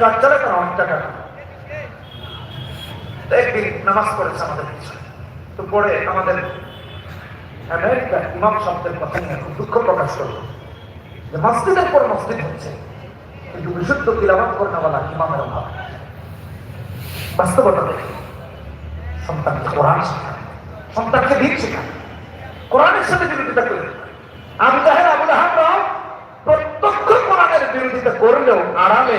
চলে কেন অনেক একদিন নামাজ পড়েছে আমাদের তো পরে আমাদের আমেরিকা ইমাম শব্দের কথা নিয়ে দুঃখ প্রকাশ করল। যে মসজিদের পর মসজিদ হচ্ছে, কিন্তু বিশুদ্ধ তিলাবাত করেনা ইমামের অভাব। বাস্তবতা দেখে। সন্তানকে কোরআন শেখায় সন্তানকে দিন শেখায় কোরআনের সাথে বিরোধিতা করে আবু জাহের আবু আহামরাও প্রত্যক্ষ কোরআনের বিরোধিতা করলেও আড়ালে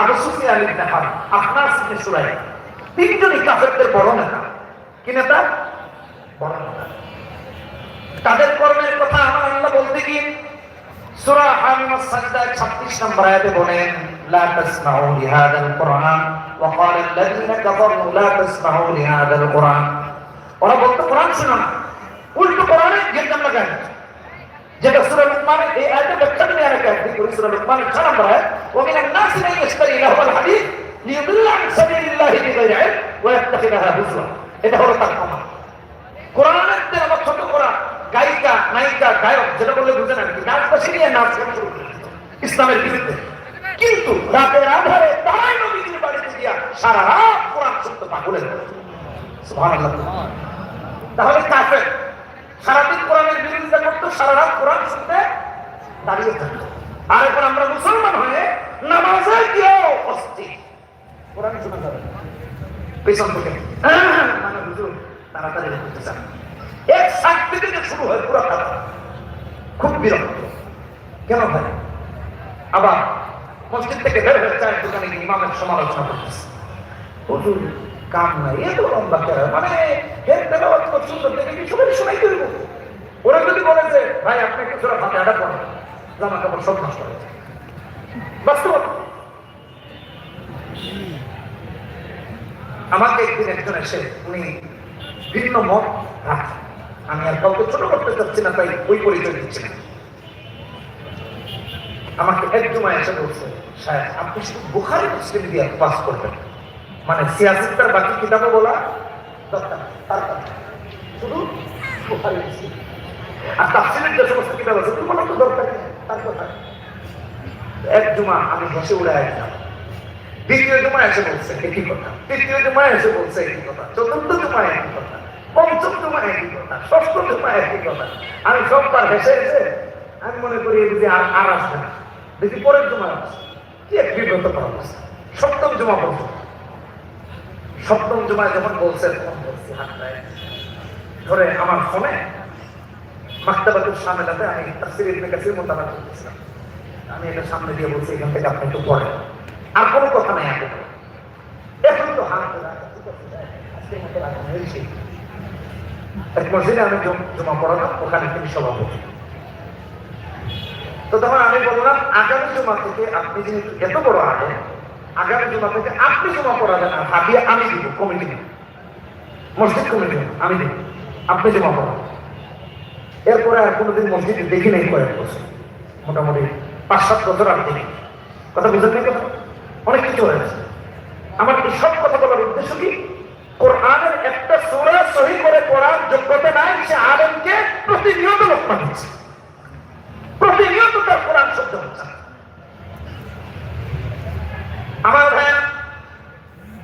আবু সুফিয়ান ইবনে হারব আহনাস ইবনে সুলাইম তিনজনই কাফেরদের বড় নেতা। কি নেতা? বড় নেতা। তাদের কর্মের কথা আমার আল্লাহ বলতে কি? সূরা হামিম সাজদায় 36 নম্বর আয়াতে বলেন, লা তাসমাউ লিহাদাল কুরআন ওয়া ক্বালা আল্লাযীনা কাফারু, লা তাসমাউ লিহাদাল কুরআন ওরা বলতো, কোরআন শোনো উল্টো কোরআনে গেন্দাম লাগায় যেটা সূরা লুকমানের এই আয়াতে ব্যাখ্যা দিয়ে আরেক আয়াত দিয়ে সূরা লুকমানের 6 নম্বর আয়াত ওয়া মিনান নাসি মান ইশতারি লাহুল হাদিস লিয়ুদিল্লা আন সাবিলিল্লাহি বিগাইরি ইলম ওয়া ইয়াত্তাখিদাহা হুজওয়া এটা হলো ক্ষমা কোরআনের তেলাওয়াত ছোট করা গায়িকা, নায়িকা, গায়ক, যেটা বললে বুঝে না নাচ বাসি নিয়ে নাচ শুরু ইসলামের বিরুদ্ধে। কিন্তু রাতের আধারে তারাই নবীজির বাড়িতে গিয়া সারা রাত কোরআন শুনতে পাগলের সুবহানাল্লাহ। তাহলে কাফের সারাদিন কোরআনের বিরোধিতা করতো সারা রাত কোরআন শুনতে দাঁড়িয়ে থাকতো। আর এখন আমরা মুসলমান হয়ে নামাজে গিয়েও অস্থির। কোরআন শুনে যাবে পেছন থেকে। হ্যাঁ, মানে হুজুর তাড়াতাড়ি করতে চান। এক সাত থেকে শুরু হয় পুরো কথা খুব বিরক্ত। কেন ভাই? আবার মসজিদ থেকে বের হয়ে চায়ের দোকানে ইমামের সমালোচনা করতেছে। হুজুর কাম নাই এত লম্বা কেন? মানে হের তেলাওয়াত কত সুন্দর দেখে কি সবাই শোনাই করব ওরা যদি বলে যে ভাই, আপনি একটু ছোট হাতে আডা পড়েন জামা কাপড় সব নষ্ট হয়ে যায়। বাস্তবতা আমাকে একদিন একজন এসে, উনি ভিন্ন মত আমি আর কাউকে ছোট করতে চাচ্ছি না, তাই ওই পরিচয় দিচ্ছি না। আমাকে এক জমায় এসে বলছে, সাহেব, আপনি শুধু বুখারি মুসলিম দিয়ে পাস করবেন। মানে সিয়াসিতার বাকি কিতাবে বলা দরকার, তার শুধু বুখারি মুসলিম। আর যে সমস্ত কিতাব আছে, তোমার তো দরকার তার কথা। এক জমা আমি উড়ে আসলাম দ্বিতীয় জমায় এসে বলছে, একই কথা। তৃতীয় জমায় এসে বলছে একই কথা। চতুর্থ জমায় একই কথা। পঞ্চম জমায় একই কথা। ষষ্ঠ জমায় একই কথা। আমি সববার হেসে হেসে আমি মনে করি, এই যে আর আর আসবে না। দেখি পরের জমায় আসছে কি এক বিব্রত করা অবস্থা। সপ্তম জমা বলছে। সপ্তম জমায় যখন বলছে, তখন বলছি হাতটায় ধরে আমার ফোনে মাক্তাবাতুর সামনেটাতে আমি ইবনে কাসির আমি এটা সামনে দিয়ে বলছি, এখান থেকে আপনি একটু পড়েন। আর কোনো কথা নাই এখন। এখন তো হাত রাখা হয়েছে। মসজিদে আমি জমা পড়ালাম, ওখানে তিনি সভাপতি তো তখন আমি বললাম, আগামী জমা থেকে আপনি যেহেতু এত বড় আগে আগামী জমা থেকে আপনি জমা পড়াবেন আর ভাবিয়ে আমি দিব, কমিটি মসজিদ কমিটি আমি দিব। আপনি জমা পড়াবেন। এরপরে আর কোনোদিন মসজিদে দেখি নাই কয়েক বছর। মোটামুটি পাঁচ সাত বছর আর দেখি কথা বুঝতে পারি অনেক কিছু হয়ে গেছে। আমার এই সব কথা বলার উদ্দেশ্য কি? একটা সুরা সহি করে পড়ার যোগ্যতা নাই, সে আলমকে প্রতিনিয়ত লক্ষ্য হচ্ছে প্রতিনিয়ত তার কোরআন শব্দ হচ্ছে আমার ভাইয়া সিরাজ ইবনে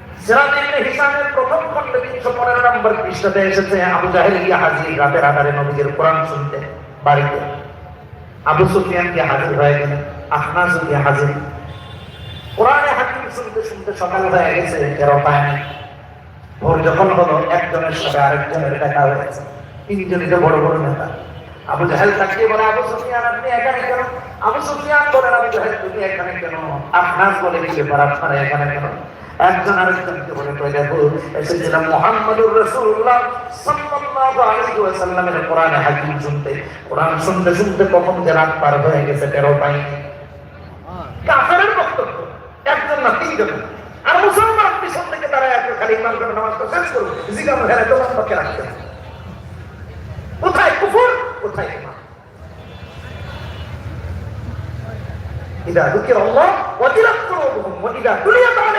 হিসামের প্রথম খণ্ডে তিনশো পনেরো নম্বর এসেছে, আবু জাহেল গিয়ে হাজির, রাতের আধারে নবীজের কোরআন শুনতে বাড়িতে। আবু সুফিয়ান হাজির হয়ে গেলেন, আহনাজ গিয়ে হাজির। কোরআনে শুনতে শুনতে সকাল হয়ে গেছে নাই। ভোর যখন হলো, একজনের সাথে আরেকজনের দেখা হয়েছে। তিনজনই বড় বড় নেতা। আবু জাহেল তাকিয়ে বলে, আবু সুফিয়ান, আপনি এখানে কেন? আবু সুফিয়ান বলেন আবু জাহেল, তুমি এখানে কেন? আপনার বলে, কি ব্যাপার এখানে কেন? একজন আরেকজনকে বলে কই দেখো এসেছিলাম মুহাম্মদুর রাসূলুল্লাহ সাল্লাল্লাহু আলাইহি ওয়াসাল্লামের কোরআনে হাকিম শুনতে কোরআন শুনতে শুনতে কখন যে রাত পার হয়ে গেছে তেরো পাইনি কাফেরের বক্তব্য একজন না তিনজন আর মুসলমান পিছন থেকে তারা একটু খালি ইমান করে নামাজটা শেষ করবে জিগাম ঘরে তোমার পক্ষে রাখতে হবে। কোথায় কুফর কোথায় ইমান إذا ذكر الله وجلت قلوبهم وإذا تليت عليهم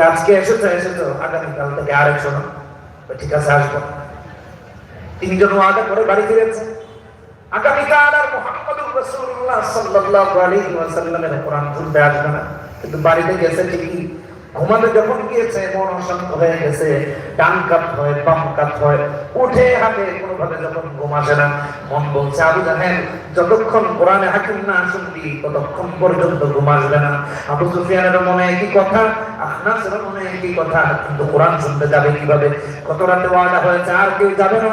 আজকে এসেছ এসেছ। আগামীকাল থেকে আর একশো না। ঠিক আছে, আসব। তিনজন ওয়াদা করে বাড়ি ফিরেছে। আগামীকাল আর মোহাম্মদুর রসুল্লাহ সাল্লাহ আলী ওয়াসাল্লামের কোরআন শুনতে আসবে না। কিন্তু বাড়িতে গেছে ঠিকই। ঘুমাতে যখন গিয়েছে, মন অশান্ত হয়ে গেছে, ডান কাত হয়, বাম কাত হয়, উঠে হাতে কোনোভাবে যখন ঘুম না, মন বলছে, আবু জাহেল, যতক্ষণ কোরআনে হাকিম না শুনবি, ততক্ষণ পর্যন্ত ঘুম আসবে না। আবু সুফিয়ানের মনে একই কথা আহনাসের মনে একই কথা, কিন্তু কোরআন শুনতে যাবে কীভাবে? কত রাতে ওয়াদা হয়েছে, আর কেউ যাবে না।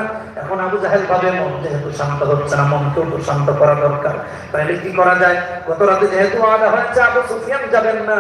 এখন আবু জাহেল ভাবে, মন যেহেতু শান্ত হচ্ছে না মনকেও একটু শান্ত করা দরকার। তাহলে কি করা যায়? গত রাতে যেহেতু ওয়াদা হয়েছে আবু সুফিয়ান যাবেন না,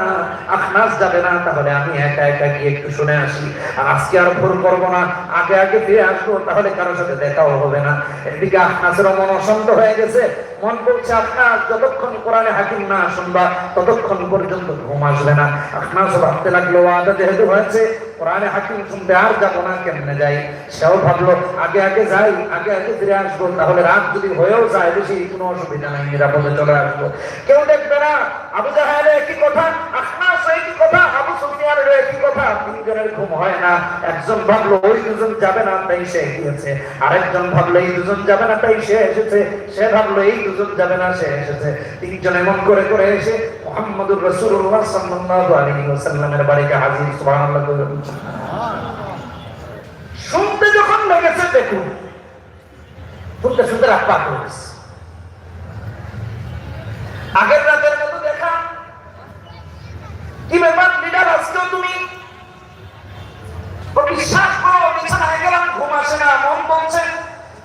আখনাস যাবে না, তাহলে আমি একা একা গিয়ে একটু শুনে আসি। আর আজকে আর ভোর করব না, আগে আগে ফিরে আসব, তাহলে কারোর সাথে দেখাও হবে না। এদিকে আখনাসের মন অশান্ত হয়ে গেছে। মন বলছে, আখনাস, যতক্ষণ কোরআনে হাকিম না শুনবা, ততক্ষণ পর্যন্ত ঘুম আসবে না। আখনাস ভাবতে লাগল, ওয়াদা যেহেতু হয়েছে কোরআনে হাকিম শুনতে আর যাব না কেমনে যাই? সেও ভাবলো, আগে আগে যাই, আগে আগে ফিরে আসব, তাহলে রাত যদি হয়েও যায়, বেশি কোনো অসুবিধা নাই, নিরাপদে চলে আসব। কেউ দেখবে না, আবু জাহালের একই কথা? কথা? একই কথা? হয় না। একজন ভাবলো যাবে না সে আরেকজন ভাবলো, এই যাবে না, তাই সে এসেছে। সে ভাবলো, এই দুজন যাবে না, সে এসেছে। তিনজন এমন করে করে এসে মোহাম্মদুর রাসূলুল্লাহ সাল্লাল্লাহু আলাইহি ওয়াসাল্লামের বাড়িতে হাজির, সুবহানাল্লাহ। শুনতে যখন লেগেছে, দেখুন। শুনতে শুনতে রাত পার হয়ে গেছে। আগের রাতের মতো দেখা। কি ব্যাপার, লিডার, আজকেও তুমি? বিশ্বাস করো, বিছানায় গেলাম, ঘুম আসে না, মন বলছে,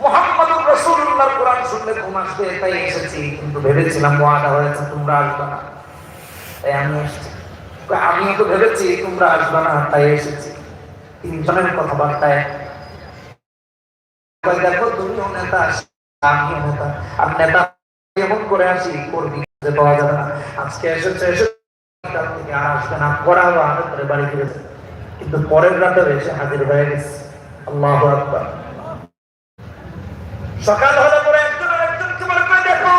মোহাম্মদুর রসুল্লাহর কোরআন শুনলে ঘুম আসবে। তাই এসেছি, কিন্তু ভেবেছিলাম ওয়াদা হয়েছে, তোমরা আসবে না। তাই আমি এসেছি। আমিও তো ভেবেছি তোমরা আসবে না, তাই এসেছি। তিনজনের কথাবার্তায় দেখো, তুমিও নেতা, আমিও নেতা। আর নেতা এমন করে আসি পাওয়া যাবে না। আজকে এসেছে এসে আর আসবে না। পড়াবো আমি বাড়ি কিন্তু পরের রাতে এসে হাজির হয়ে গেছে। আল্লাহ সকাল হলে পরে একজন আরেকজনকে বলে কই দেখো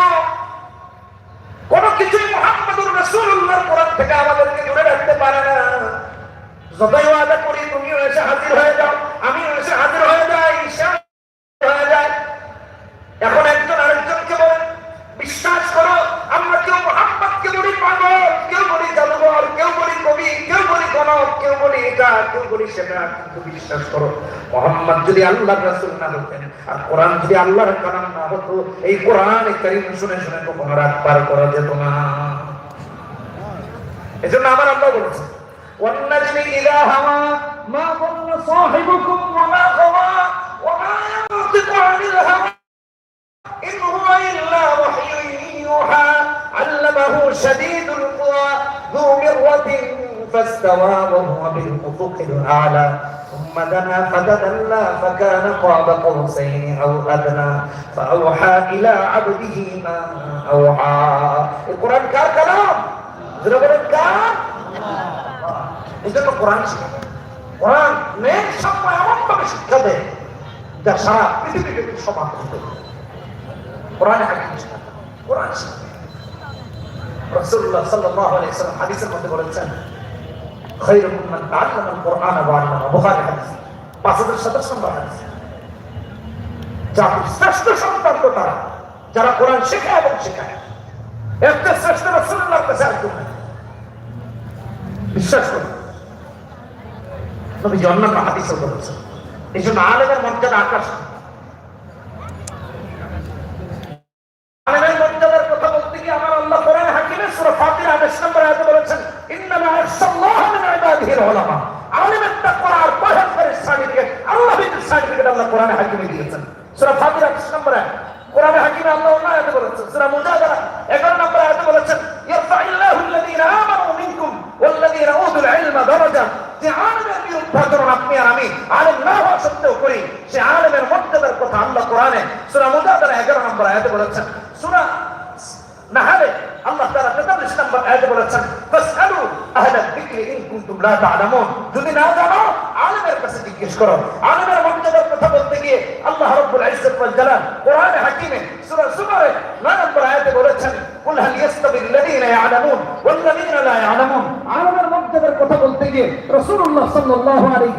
কোন কিছুই মোহাম্মদুর রাসূলুল্লাহর কোরআন থেকে আমাদেরকে দূরে রাখতে পারে না যতই ওয়াদা করি, তুমিও হাজির হয়ে যাও, আমিও একজন আরেকজনকে বিশ্বাস করো, আমরা কেউ মোহাম্মদকে বলি কেউ বলি জাদুঘর, কেউ কেউ বলি গণক, কেউ বলি এটা, কেউ বলি সেটা, কিন্তু বিশ্বাস করো, মোহাম্মদ যদি আল্লাহর রাসূল না হতেন, আর কোরআন যদি আল্লাহর কালাম না হতো, এই কোরআন কারীম শুনে শুনে কখনো পার করা যেত না। এজন্য আমার আল্লাহ বলেছে والنجم إذا هوى ما ضل صاحبكم وما غوى وما ينطق عن الهوى. إن هو إلا وحي يوحى علمه شديد القوى. ذو مرة فاستوى وهو بالأفق الأعلى. ثم دنا فتدلى فكان قاب قوسين أو أدنى. فأوحى إلى عبده ما أوحى. القرآن كار كلام. ذرا كار এই জন্য কোরআন শিখা কোরআন নেক সময় এমন ভাবে শিক্ষা দেয় যা সারা পৃথিবীকে সমান করতে কোরআন হাকিম কোরআন শিক্ষা রাসূলুল্লাহ সাল্লাল্লাহু আলাইহি ওয়াসাল্লাম হাদিসের মধ্যে বলেছেন খায়রুকুম মান তাআল্লামা আল-কুরআন ওয়া 'আল্লামা বুখারী হাদিস। 5027 নম্বর হাদিস জাতির যারা কোরআন শেখায় এবং শেখায়। শ্রেষ্ঠ আর বিশ্বাস করুন। নবী অন্যান্য হাদিসও বলেছেন এই জন্য আলেমের মর্যাদা আকাশ। আলেমের মর্যাদার কথা বলতে গিয়ে আমার আল্লাহ কোরআন হাকিমের সূরা ফাতিহা 28 নম্বর আয়াতে বলেছেন, ইন্নামা আরসাল্লাহু মিন ইবাদিহিল উলামা আলেমের তাকওয়া আর কোরআনে হাকিমে দিয়েছেন। সূরা ফাতিহা 20 নম্বর আয়াত কোরআনে হাকিমে আল্লাহ অন্য আয়াতে বলেছেন, সূরা মুজাদালা 11 নম্বর আয়াতে বলেছেন ইয়ারফাইল্লাহু আল্লাযীনা আমানু মিনকুম ওয়াল্লাযীনা উতুল ইলমা দারাজাত যে আলেমের বিরুদ্ধে আচরণ আপনি আর আমি আলেম না হওয়া সত্ত্বেও করি, সে আলেমের মর্যাদার কথা আল্লাহ কোরআনে সূরা মুজাদালা 11 নম্বর আয়াতে বলেছেন। সূরা নাহালে আল্লাহ তাআলা 43 নম্বর আয়াতে বলেছেন, ফাসআলু আহলা যিকরি ইন কুনতুম লা তা'লামুন। যদি না জানো, আলেমের কাছে জিজ্ঞেস করো। আলেমের মর্যাদার কথা বলতে গিয়ে আল্লাহ রাব্বুল ইজ্জত ওয়াল জালাল কোরআনে হাকিমে সূরা জুমারে 9 নম্বর আয়াতে বলেছেন, কুল হাল ইয়াস্তাবি আল্লাযীনা ইয়ালামুন ওয়াল্লাযীনা লা ইয়ালামুন। আলেমের মর্যাদার কথা বলতে গিয়ে রসুল্লাহ সাল্লাহ আলী